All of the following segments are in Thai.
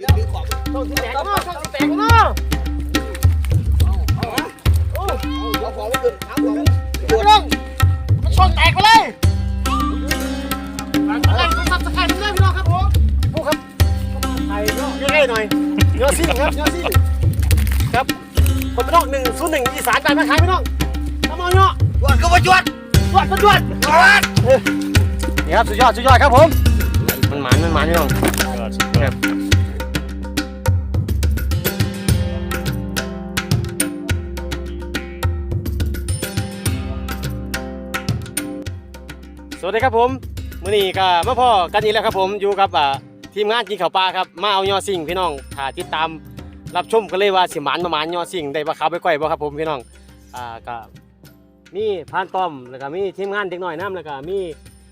ดึงดึงขอบช่องแตกเนาะช่องที่แตกเนาะโอ้เอาขอบมันขึ้นเอาขอบมันพี่น้องมันช่องแตกไปเลยอะไรต้องซับสไครต์ด้วยพี่น้องครับผมผู้ครับไทยเนาะใกล้ๆหน่อยเนื้อซี่ครับเนื้อซี่ครับคนเป็นนอกหนึ่งศูนย์หนึ่งอีสานใจไหมครับพี่น้องทำเอาเนาะจวดก็มาจวดจวดจวดจวดนี่ครับสุดยอดสุดยอดครับผมมันหมานมันหมานพี่น้องยอด สวัสดีครับผมมื้อนี้ก็มาพ่อกันอีกแล้วครับผมอยู่กับอ่าทีมงานกินข้าวปลาครับมาเอายอสิ่งพี่น้องถ้าติดตามรับชมกันเลยว่าสิหมานประมาณยอสิ่งได้บ่ขาวไปก่อยบ่ครับผมพี่น้องอ่าก็มีพานต้อมแล้วก็มีทีมงานเด็กน้อยน้ำแล้วก็มี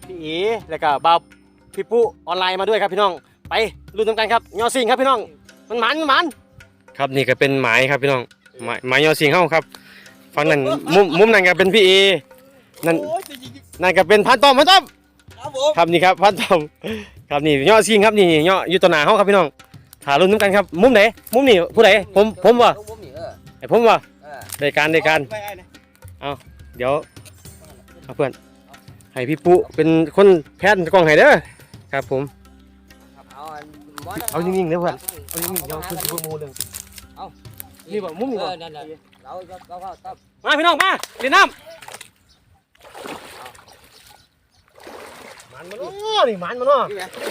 พี่เอแล้วก็บ่าวพี่ปุ๊ออนไลน์มาด้วยครับพี่น้อง ไปลุ้นนำกันครับยอสิ่งครับพี่น้อง มันหมานมันหมานครับนี่ก็เป็นหมายครับพี่น้องหมายหมายยอสิ่งเฮาครับฝั่งนั้นมุมมุมนั้นก็เป็นพี่เอนั่น นั่นก็เป็นพันต้อมพันต้อมๆครับผมครับนี่ครับพันต้อมครับนี่ย่อซิงครับนี่ย่ออยู่ตัวหนาเฮาครับพี่น้องถ่ายรุ่นน้ำกันครับ มุมไหนมุมนี่ผู้ใดผมผมวะผมนี่เออไอผมวะเออได้การได้การไปไอ้นะเดี๋ยวเอาเพื่อนให้พี่ปุ๊เป็นคนแพนกล้องให้เด้อครับผมเอาอันหมเอานิ่งๆเด้อเพื่อนเอานิ่งๆเดี๋ยวคุณจะมูเรื่องเอานี่บ่มุมนี่เอบ่อนั่นๆเราเราก็ต้องมาพี่น้องมาเล่นน้ำ มันมาเนาะนี่มันมาเนาะ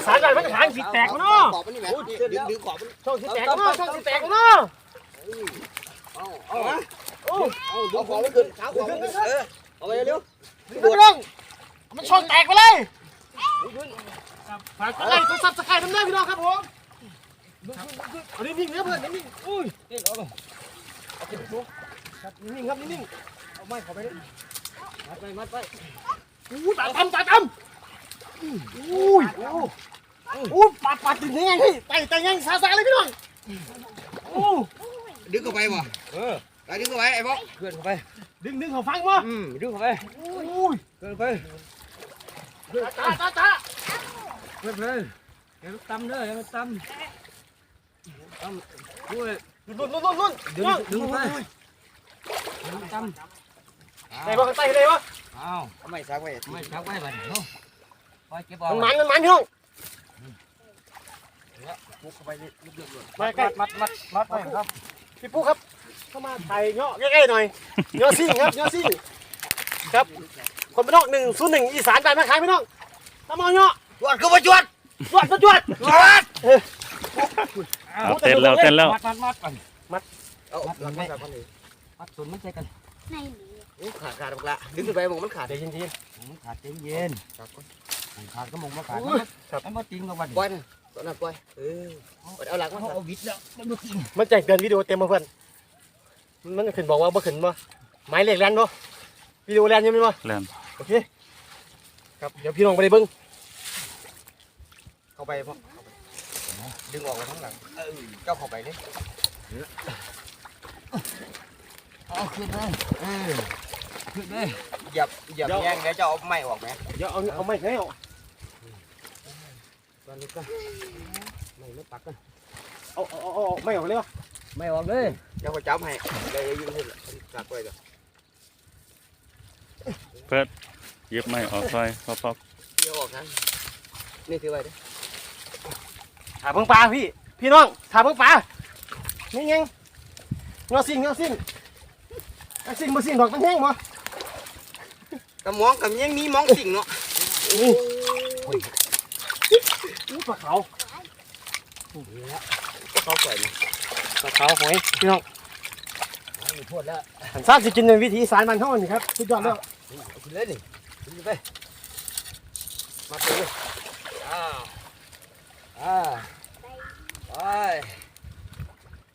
สารใหญ่มันขางสิแตกมาเนาะขอบมันนี่ไหมดึงดึงขอบมันช่องสิแตกมาเนาะช่องสิแตกมาเนาะเอาเอาโอ้เอาดึงขอบมันขึ้นเอาขอบมันขึ้นเออเอาไปเร็วพี่น้งมันช่องแตกไปเลยฝากกดไลค์กดซับสไครต์ทำได้พี่น้องครับผมอานิ่งๆเนื้อเพื่อนนิ่งๆอุ้ยนี่เอาไปครับนิ่งๆครับนิ่งๆเอาไม้ข้าไปเลยมัดไปมัดไปอู้ตาตำตาตำ อุ้ยอู้อู้ปาดปาดติดยังไงพี่ไต่ไต่ยังซาซาเลยพี่น้องอู้ดึงเข้าไปบ่เออไปดึงเข้าไปไอ้บ๊อกเพื่อนเข้าไป ดึงดึงเขาฟังวะอืมดึงเข้าไปอุ้ยเพื่อนเข้าไปตาตาตาเพื่อนเพื่อนอย่าตำเด้ออย่าตำตำด้วยลุ้นลุ้นลุ้นลุ้นดึงดึงไปดึงตำได้บ่ไต่ได้บ่อ้าวไม่ซักไว้ไม่ซักไว้บัดนี้ คอยเก็บเอามันมันมันมันพี่น้องปุ๊บเข้าไปลึกๆเลยมาใกล้มัดมัดมัดไปครับพี่ปุ๊ครับ เข้ามาถ่ายเงาะใกล้ๆหน่อยเงาะซิ่งครับเงาะซิ่งครับคนเป็นนอกหนึ่งศูนย์หนึ่งอีสานใจไหมครับพี่น้องทำเอาเนาะจวดเข้ามาจวดจวดจวดจวดเอาเต้นแล้วเต้นแล้วมัดมัดมัดก่อนมัดเอามัดหลังมัไม่ดมัดส่วนมันใจกันในนี้โอ้ขาดขาดละดึงขึ้นไปมองมันขาดเดี๋ยวยินดีมันขาดใจเย็นขาดก่อน ขาดก็มองมาขาดครับไอ้มาติงกับวันปล่อยนะตอนนั้นปล่อยเออเอาหลังมาเอาวิทย์แล้วมันดูติงมันแจ้งเตือนวิดีโอเต็มมาเพื่อนมันขึ้นบอกว่าบ่ขึ้นบ่หมายเลขแลนบ่วิดีโอแลนยังไม่บ่เริ่มโอเคครับเดี๋ยวพี่น้องไปได้เบิ่งเข้าไปพ่อดึงออกมาทั้งหลังเออเจ้าเข้าไปนี่เอาขึ้นเลยเออขึ้นเลยหยับหยับแย่งแล้วจะเอาไม้ออกไหมเดี๋ยวเอาเอาไม้ไหนเอา ตอนนี้ก็ไม่ไม่ปักกันเอาเอาเอาเอาไม้ออกเลยวะไม่ออกเลยเจ้าก็จับให้ได้ยิงขึ้นกัดไปก่อนเย็บไม่ออกซอยพอพอเที่ยวออกนะนี่ถือไว้ดิถามเบิ่งปลาพี่ พี่น้องถามเบิ่งปลานี่ยังเงาสิ่งเงาสิ่งไอ้สิ่งบ่สิ่งดอกมันแห้งบ่กระมองกับยังมีมองสิ่งเนาะอู้ ปลาขาวก็เขาใส่นะปลาขาวหอยพี่น้องมีพวดแล้วสันซาสิกินในวิธีอีสารมันเท่านี้ครับสุดยอดแล้วเอาขึ้นเลยนี่ขึ้นไปมาไปเลยอ้าวอ่าไป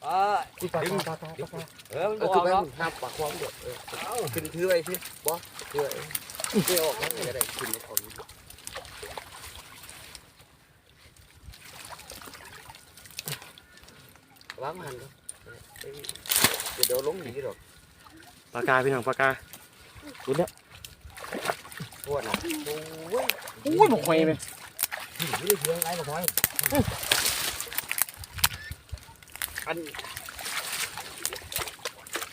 ไปที่ปลาปลาปลาปลาปลาเออมันออกแล้วนับปากความเดือดเออขึ้นถือไว้สิบอสถือไว้ไม่ออกแล้วจะได้ขึ้นออก วางมันเดี๋ยวลงดีหรอกปลากาพี่น้องปลากาสุดแล้วปวดนะโอ้ยอุ้ยบอกหอยไหมไม่ได้เพียงไรหรอกพอยอัน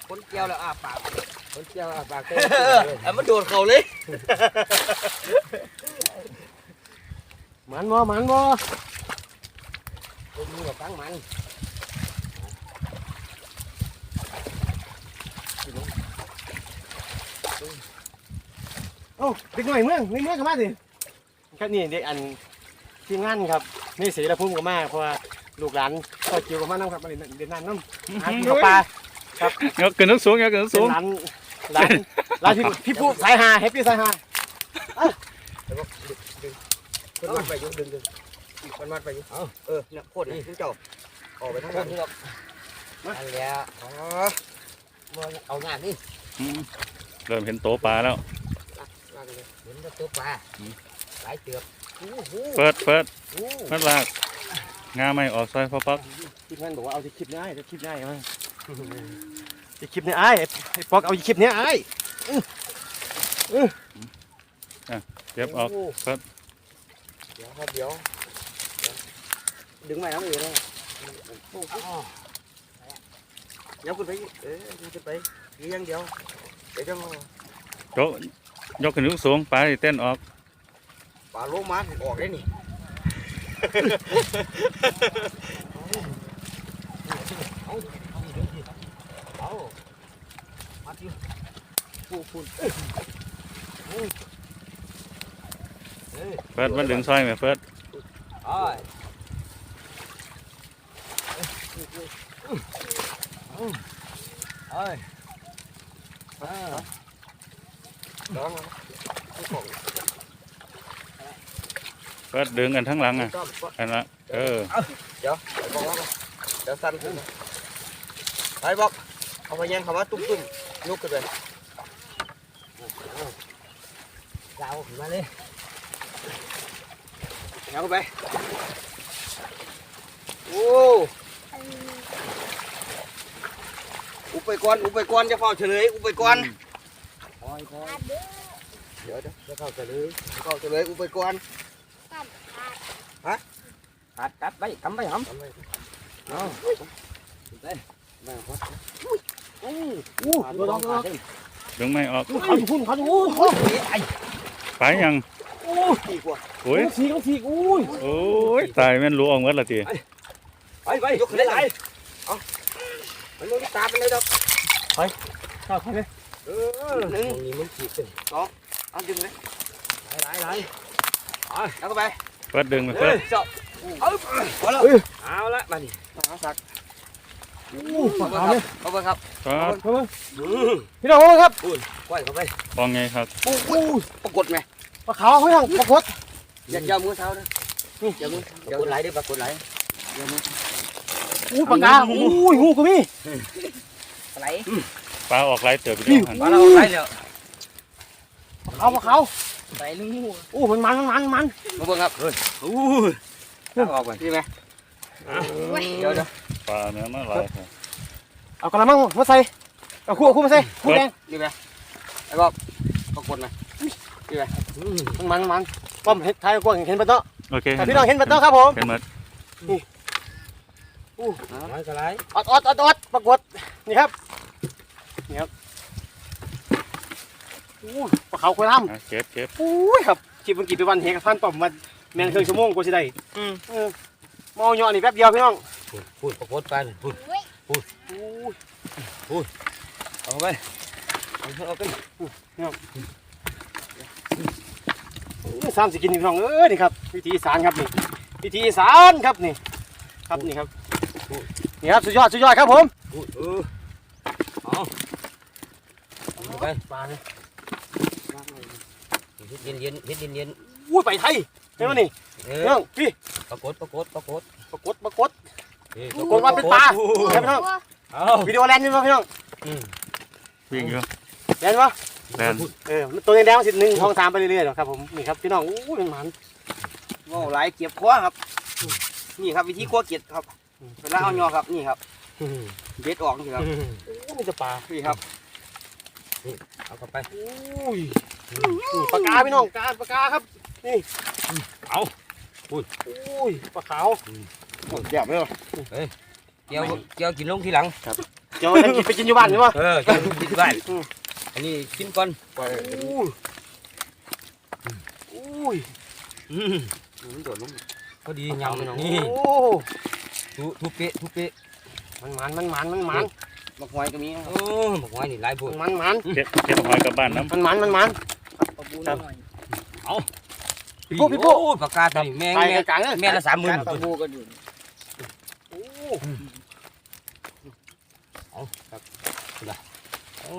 คนเกี่ยวแล้วอาปากคนเกี่ยวอาปากเต้นอันมันโดดเขาเลยมันบ่มันบ่ตัวมือตั้งมัน เอ้าเด็กหน่อยเมืองในเมืองก็มาสิครับนี่เด็กอันทีมงานครับนี่สีละพุ่มก็มาเพราะว่าลูกหลานก็เกี่ยวกับมาน้ำครับมาเล่นเด่นน้ำน้ำหากินข้าวปลายกขึ้นสูงยกขึ้นเป็สูนงร้านร้านร้านพี่พี่ผู้สายฮาแฮปปี้สายฮาแล้วก็ดึงดึงคนมัดไปอยุ่ดึงดึงคนมัดไปอยุ่เอาเออเนี่ยโคตรนี่คุณเจ้าออกไปทั้งหมดนี่ครับอันแล้วอ๋อมาเอางานนี่อืม เริ่มเห็นโตปลาแล้วลากเลยเห็นแต่ตัวปลาหลายเตือบโอ้โหเปิดเปิดโอ้โหมันลาก งาไม่ออกซอยพ่อป๊อกทีมงานบอกว่าเอาที่คลิปนี้ไอ้จะคลิปนี้ไอ้มั้งที่คลิปนี้ไอ้ไอ้ปอกเอาที่คลิปนี้ไอ้เก็บออกโโหเปิด เดี๋ยวครับเดี๋ยวเดี๋ยวดึงใหม่น้ำอื่นเลยโอ้โหเดี๋ยวคุณไปเอ้ยคุณไปเลี้ยงเดียวเดี๋ยวจะมาโจยกขึ้นสูงปลาสิเต้นออกปลาโลมาออกได้นี่เอาเอามาดิฟูฟูเอ้ยเอ้ยเปิดมันดึงซอยไหมเปิดเอ้ยเอ้ยเอ้ย ลองเปิดดึงกันทั้งหลังอะต้อมอันละเออ เดี๋ยวไปบอกเดี๋ยวสั่นขึ้นไปบอกเอาไปยังคำว่าตุ้มตุ้มยกขึ้นเลยาวขึ้นมาเลยยาวขึ้นไป โอ้อุป ไปก่อนอุปไปก่อนจะเฝ้าเฉลยอุปไปก่อนคอยคอยเดี๋ยวเดี๋ยวจะเข้าเฉลยจะเข้าเฉลยอุปไปก่อนกัดกัดไปกำไปหำเอาไปมาวัดอู้อู้ผ่านตัวลน้อองงผ่านดึงไม่ออกเขาอยู่พุ่นเขาอยู่อู้หูไอ้ไปยังอู้ตีกว่าโอ้ยสีเขาสีอู้ยโอ้ยตายแม่นรู้ออกหมดละทีไปไปยกขึ้นได้ไรเอามันไม่ตาเป็นไรดอก เข้าเข้าเลยเออหนึ่งนี่มันขีดเป็นสองเอาดึงเลยไหลไหลไหลเอาแล้วก็ไปเปิดดึงไปเฮ้เปิยดเจาะเอาพอแล้วเอาละมาดิมาสักอู้ปากเอาขาวไปเลยเอาไปครับเปิดเข้ามาพี่น้องเข้ามาครับไหวเข้าไปปองไงครับอู้อู้ปรากฏไหมปากขาวเขาอย่างปรากฏอย่าอย่ามือเท้านะนี่อย่ามืออย่าไหลดิปรากฏไหลอย่ามืออู้ปากกาอู้ยงูก็มี ไหลปลาออกไรเติบไปแล้วหันมาเราไหลแล้วปากขาวปากขาวไหลนึงอู้มันมันมันมันมาเบิ่งครับเฮ้ยอู้ออกไปนี่ไหมเดี๋ยวเดี๋ยวปลาเนื้อมาหลายครับเอากระมังมาใส่เอาคู่คู่มาใส่คู่แดงนี่ไหมไอ้บอกปรากฏไหมนี่ไหมมันมันมันป้อมเห็นท้ายกว้างเห็นปะเนาะโอเคแต่พี่น้องเห็นปะเนาะครับผมเห็นหมด ไหลก็ไหลอดอดอดอดปรากฏนี่ครับนี่ครับอู้ปลาขาวคุยล่ำอะเก็บเก็บอุ้ยครับคลิปมันกี่ไปวันเฮกับพันต่อมมาแมนเครื่องชั่วโมงกว่าสิได้อืมเออมองย่อนี่แป๊บเดียวพี่น้องพูดปรากฏไปพูดอู้ยเอาไปเอาไปสามสิกินนี่พี่น้องเอ้ยนี่ครับวิธีอีสานครับนี่วิธีอีสานครับนี่ครับนี่ครับ นี่ครับสุดยอดสุดยอดครับผมพูดเออเอาไปปลาเนี่ยเฮ็ดเย็นเย็นเฮ็ดเย็นเย็นอุ้ยไปไทยเห็นไหมนี่เอพี่อน้องพี่ปรากฏปรากฏปรากฏปรากฏปรากฏปรากฏว่าเป็นปลาใช่พี่น้องเอาวิดีโอแลนด์นี่ป่ะพี่น้องวิ่งอยู่แลนด์ป่ะแลนเออตัวแดงๆสิหนึ่งทองสามไปเรื่อยๆหรอกครับผมนี่ครับพี่น้องอู้ยมันมันว้าวหลายเก็บคว้าครับ นี่ครับวิธีคว้าเก็บครับ เวลาเอายอครับนี่ครับเบ็ดออกนี่ครับอู้มีแต่ปลานี่ครับเอาเข้าไปอุ้ยนี่ปลากาพี่น้องกาปลากาครับนี่เอาอุ้ยปลาขาวหมดแย่ไม่หรอเกี่ยวเกี่ยวกินลงทีหลังเดี๋ยวยังกินไปกินอยู่บ้านใช่ปะเออเกี่ยวลงที่บ้านอืมอันนี้กินก่อนอุ้ยอุ้ยอืมมันโดดลงพอดียำนี่โอ้ ทุทุเปะทุเปะมันมันมันมันมันมันบักหอยก็มีโอ้บักหอยนี่หลายพวกมันมันเก็บเก็บหอยกลับบ้านน้ำ มันมันมันมันครับพี่พวกพี่พวกโอ้ปากกาตัวนี้แม่งไปแม่งกลางๆเลยแม่ละสามหมื่นตะบูกันอยู่โอ้โอ้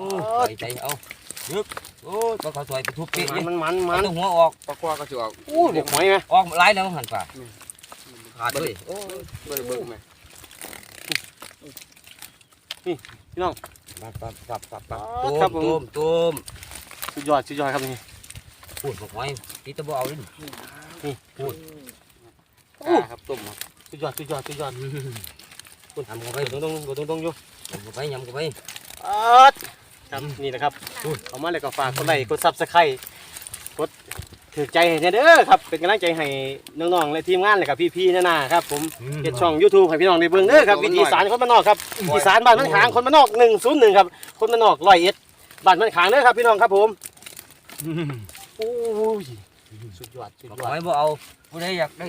ใจใจเอายึกโอ้ปลาขาวสวยไปทุบเปะมันนี่มันมันมัมันนต้องหัวออกปลาควาก็จะออกอู้ยบกหอยไหมออกหลายแล้วหันป่า ขาดเลยโอ้ยเบิ่งเบิ่งไหมปับปับปับปับปับครัต้บมผมต้มต้มสุดยอดสุดยอดครับนี่พูดบักหอยตีตะบ่เอาเลยอ่าครับต้มครับสุดยอดสุดยอดสุดยอดทำเข้าไปตรงตรงตรงตรงอยู่ยำเข้าไปยำเข้าไปอ๊าดครับนี่นะครับเอามาเลยก็ฝากกดไลค์กดซับสไครต์กด ถือใจให้เด้อครับ เป็นกำลังใจให้น้องๆและทีมงานเลยครับพี่ๆนาๆครับผมเฮ็ดช่อง YouTube ให้พี่น้องได้เบิ่งเด้อครับ วิธีสารคนบ้านนอกครับอีสานบ้านมันขางคนบ้านนอก101ครับ คนบ้านนอกร้อยเอ็ดบ้านมันขางเด้อครับพี่น้องครับผมโอ้ยสุดยอดสุดบักยหออดยบ่เอาผู้ใดอยากได้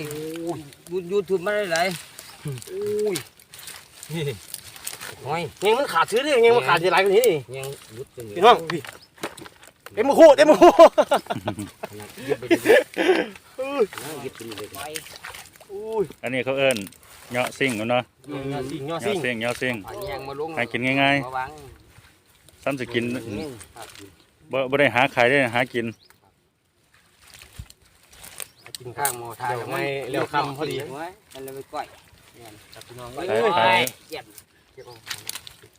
ยูทูบมาได้หลายโอ้ยบักหอยยังมันขาดซื้อเด้ยังมันขาดจะหลายกว่านี้นี่ยังยุดจนพี่น้องพี่ เต็มมือคู่เต็มมือคู่ยึดไปเลยยึดไปเลยอุ้ยอันนี้เขาเอิ้นเหยาะซิ่งเนาะยอดสิ่งยอดเหสิ่ยาะงซิ่งเหยาะซิ่งอันนี้ยังมาลงหากินง่ายมาวางๆซ้ำสกินบ่บ่ได้หาขายได้หากินกินข้าข้างงหมอทาเดี๋ยวไม่เร็วคำพอดีไว้มันเลยไปก้อยจับพี่น้องขายขายเก็บ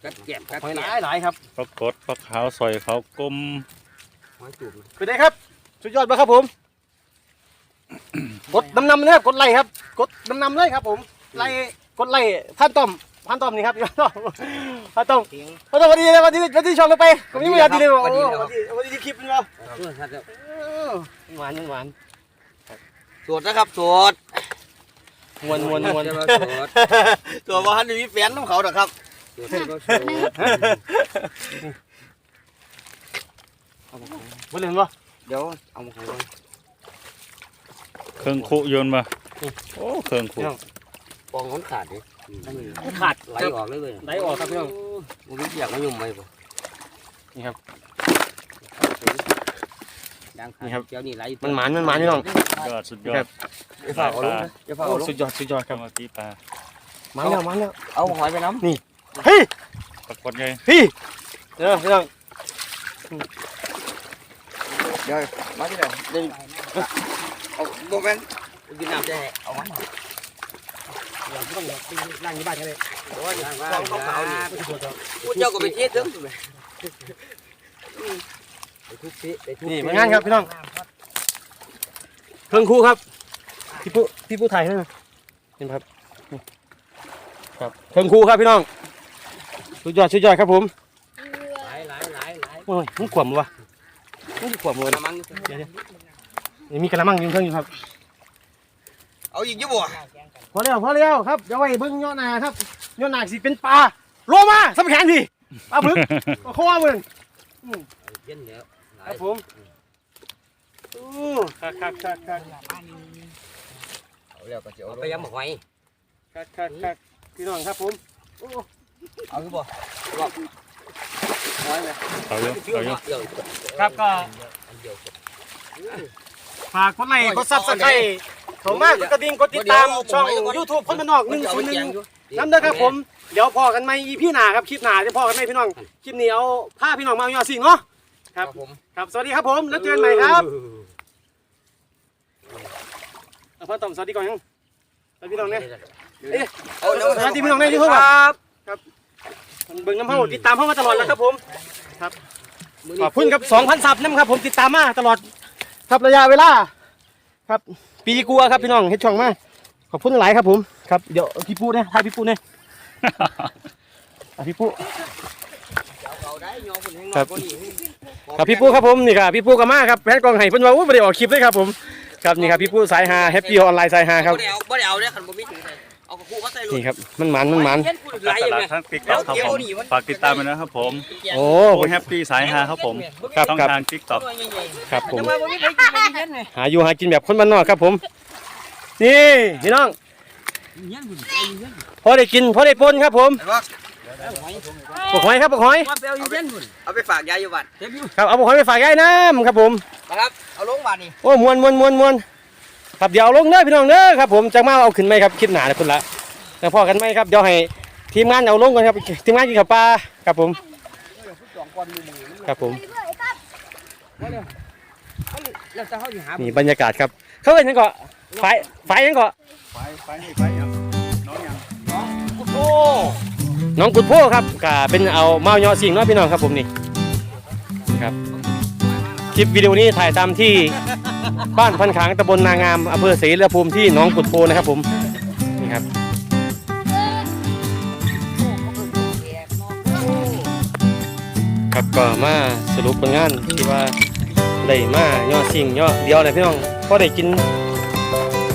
กัดเก็บกัดหอยเก็หบลายหลายครับปลากดปลาขาวซอยเขากลม หอยจูบคือได้ครับ สุดยอดมากครับผม กดนำนำเลยครับกดไลค์ครับ กดนำนำเลยครับผม ไลค์กดไลค์ท่านต้อมท่านต้อมนี่ครับท่านต้อมท่านต้อมท่านต้อมวันนี้เลยวันนี้วันนี้ช่องเลยไปผมยังไม่อยากดีเลยวันนี้วันนี้คลิปนึงเหรอครับหวานหวานสวดนะครับสวดมวนมวนมวนจะมาสดสวดว่าฮันนี่มีแฟนของเขาดอกครับ สดก็สดวันเล่นปะเดี๋ยวเอามาของเครื่องคุโยนมาโอ้เครื่องคุปองมันขาดดิขาดไหลออกเลยเว้ยไหลออกครับพี่น้องมันมีอยากมายุ่มไหมบ่นี่ครับดังขานี่ครับเจ้านี่ไหลมันหมานมันหมานพี่น้องยอดสุดยอครัดบจะฝากเอาลงนะจะฝากโอ้เอาลงสุดยอดสุดยอดครับเอามาตีปลาหมันแล้วหมันแล้วเอาหอยไปน้เฮ้ยปลากดใหญ่พี่เดี๋ยวพี่น้องำ เดี๋ยวมาที่ไหนเดี๋ยวเอาโบแมนกินน้ำจะให้เอามาเดี๋ยวพี่ต้องนั่งอยู่บ้านกันเลยโอ้ยฟองขาวๆนี่กูเจ้าก็ไปเทศถึงทุบสิไปทุบนี่มางานครับพี่น้องเครื่องคู่ครับพี่ผู้พี่ผู้ไทยให้หน่อยเห็นครับครับเครื่องคู่ครับพี่น้องสุดยอดสุดยอดครับผมหลไหลไหลไหลายโอ้ยมันขวมวะ นขวมเลยน้ำมันนี่มีกระมังยู่เครื่องอยู่ครับ เอาอีกยี่บ่พอแล้วพอแล้วครับเดี๋ยวไว้เบิ้งยอดนาครับยอดนาสิเป็นปลาโลมาสำแขนดิปลาบึกปลาโคว่าเบิ้งครับผมอู้คักคักคักคักเอาแล้วก็จะเอาเอาลไปงยำหอยคักคักคักพี่น้องครับผมเอาอีกบ่ เลยเอาเยอะเอาเยอะเดี๋ยวครับก็อันเดียวฝากกดไลค์กดซับสไครต์ผมมากกดกระดิ่งกดติดตามช่อง YouTube คนบ้านนอกหนึ่งศูนย์หนึ่งน้ำเด้อครับผม เดี๋ยวพอกันไหมอีพี่หนาครับคลิปหนาจะพอกันไหมพี่น้อง คลิปนี้เอาผ้าพี่น้องมาเอายอดสิ่งเนาะ ครับผม ครับ สวัสดีครับผม แล้วเจอกันใหม่ครับเอาพ่อต่อมสวัสดีก่อนยังสวัสดีพี่น้องเนี่ยเอาน้ำสวัสดีพี่น้องในยูทูบครับ ครับ เบิ่งน้ำเข้าติดตามเข้ามาตลอดแล้วครับผมขอบคุณครับ2,000ซับนะครับผมติดตามมาตลอดครับระยะเวลา ครับ ปีกัวาครับพี่น้องเฮ็ดช่องมาขอบคุณหลายครับผมครับเดี๋ยวพี่ปูเนี่ยทายพี่ปูเนี่ยอะพี่ปูเอาได้ยอคนแห้งครับก็ดีครับพี่ปูครับผมนี่ครับพี่ปูกับมาครับแพทย์กองไห้เพิ่นว่าอู้ไม่ได้ออกคลิปเลยครับผมครับนี่ครับพี่ปูสายฮาแฮปปี้ออนไลน์สายฮาครับบ่ได้เอาบ่ได้เอาเด้อคันบ่มีถึงใส่เอา ก็ผูกมาใส่รถนี่ครับมันหมันมันหมันเห็นกูไหลตยังลาไงดทั้งติ๊กต็อกครับผมฝากติดตามด้วยนะครับผมโอ้โอ้แฮปปี้สายฮาครับผมครับต้องครับทางติ๊กต็อกครับผมทำไมวันนี้ไปกินไปกินไงหาอยู่หากินแบบคนบ้านนอกครับผม นี่พี่น้องเงี้ยคุณพอได้กินพอได้ปนครับผมไอ้บอกปกหอยครับปกหอยมาไปเอาอยู่เย็นคุณเอาไปฝากยายอยู่บ้านเต็มอยู่ครับเอาปกหอยไปฝากยายน้ำครับผมนะครับเอาลงมานี่โอ้มวนมวนมวนมวนครับเดี๋ยวเอาลงเด้อพี่น้องเด้อครับผมจะมาเอาขึ้นไหมครับคลิปหนาเลยคุณละ แล้วพอกันไหมครับเดี๋ยวให้ทีมงานเอาลงกันครับทีมงานกินข้าวปลาครับผมครับผมนี่บรรยากาศครับ เขาเป็นยังเกาะไฟไฟยังเกาะไปไปนี่ไปยังน้องยังโอ้น้องกุดโพครับก็เป็นเอาเมาเยอสิงเนาะพี่น้องครับผมนี่ครับคลิปวิดีโอนี้ถ่ายตามที่บ้านพันขางตำบลนางามอำเภอศรีละภูมิที่หน้องกุดโพนะครับผมนี่ครับ ครับก็มาสรุปผลงานที่ว่าได้มาย่อสิ่งย่อเดียวเลยพี่น้องก็ได้กิน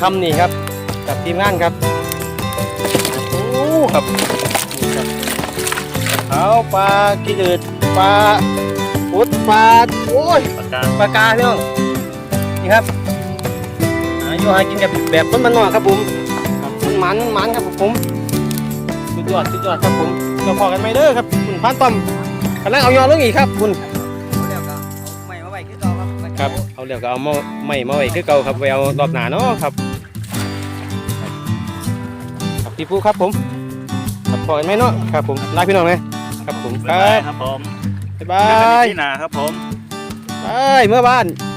คำนี่ครับ กับทีมงานครับโอ้ครับนี่ครับเอาปลากิเลดปลาปุดปลาโอ้ยปากาปลากาพี่น้องนี่ครับหาอยู่หากินแบบแบบต้นมันนอกครับผมมันหมันมันหมันครับผมสุดยอดสุดยอดครับผมเราพอกันไหมเด้อครับคุณพานต้อม กำลังเอายอลงอีกครับคุณเดี๋ยวก็เอาใหม่มาไว้คือต่อครับครับ เอาเดี๋ยวก็เอามาไม่มาไว้คือเก่าครับไว้เอารอบหน้าเนาะครับครับพี่ผู้ครับผมครับพอกันไหมเนาะครับผมลาพี่น้องนะครับผมคบ๊ารัยบายบครับผมบ๊ายบาเจอกันยที่นาครับผม ไปเมื่อบ้านบ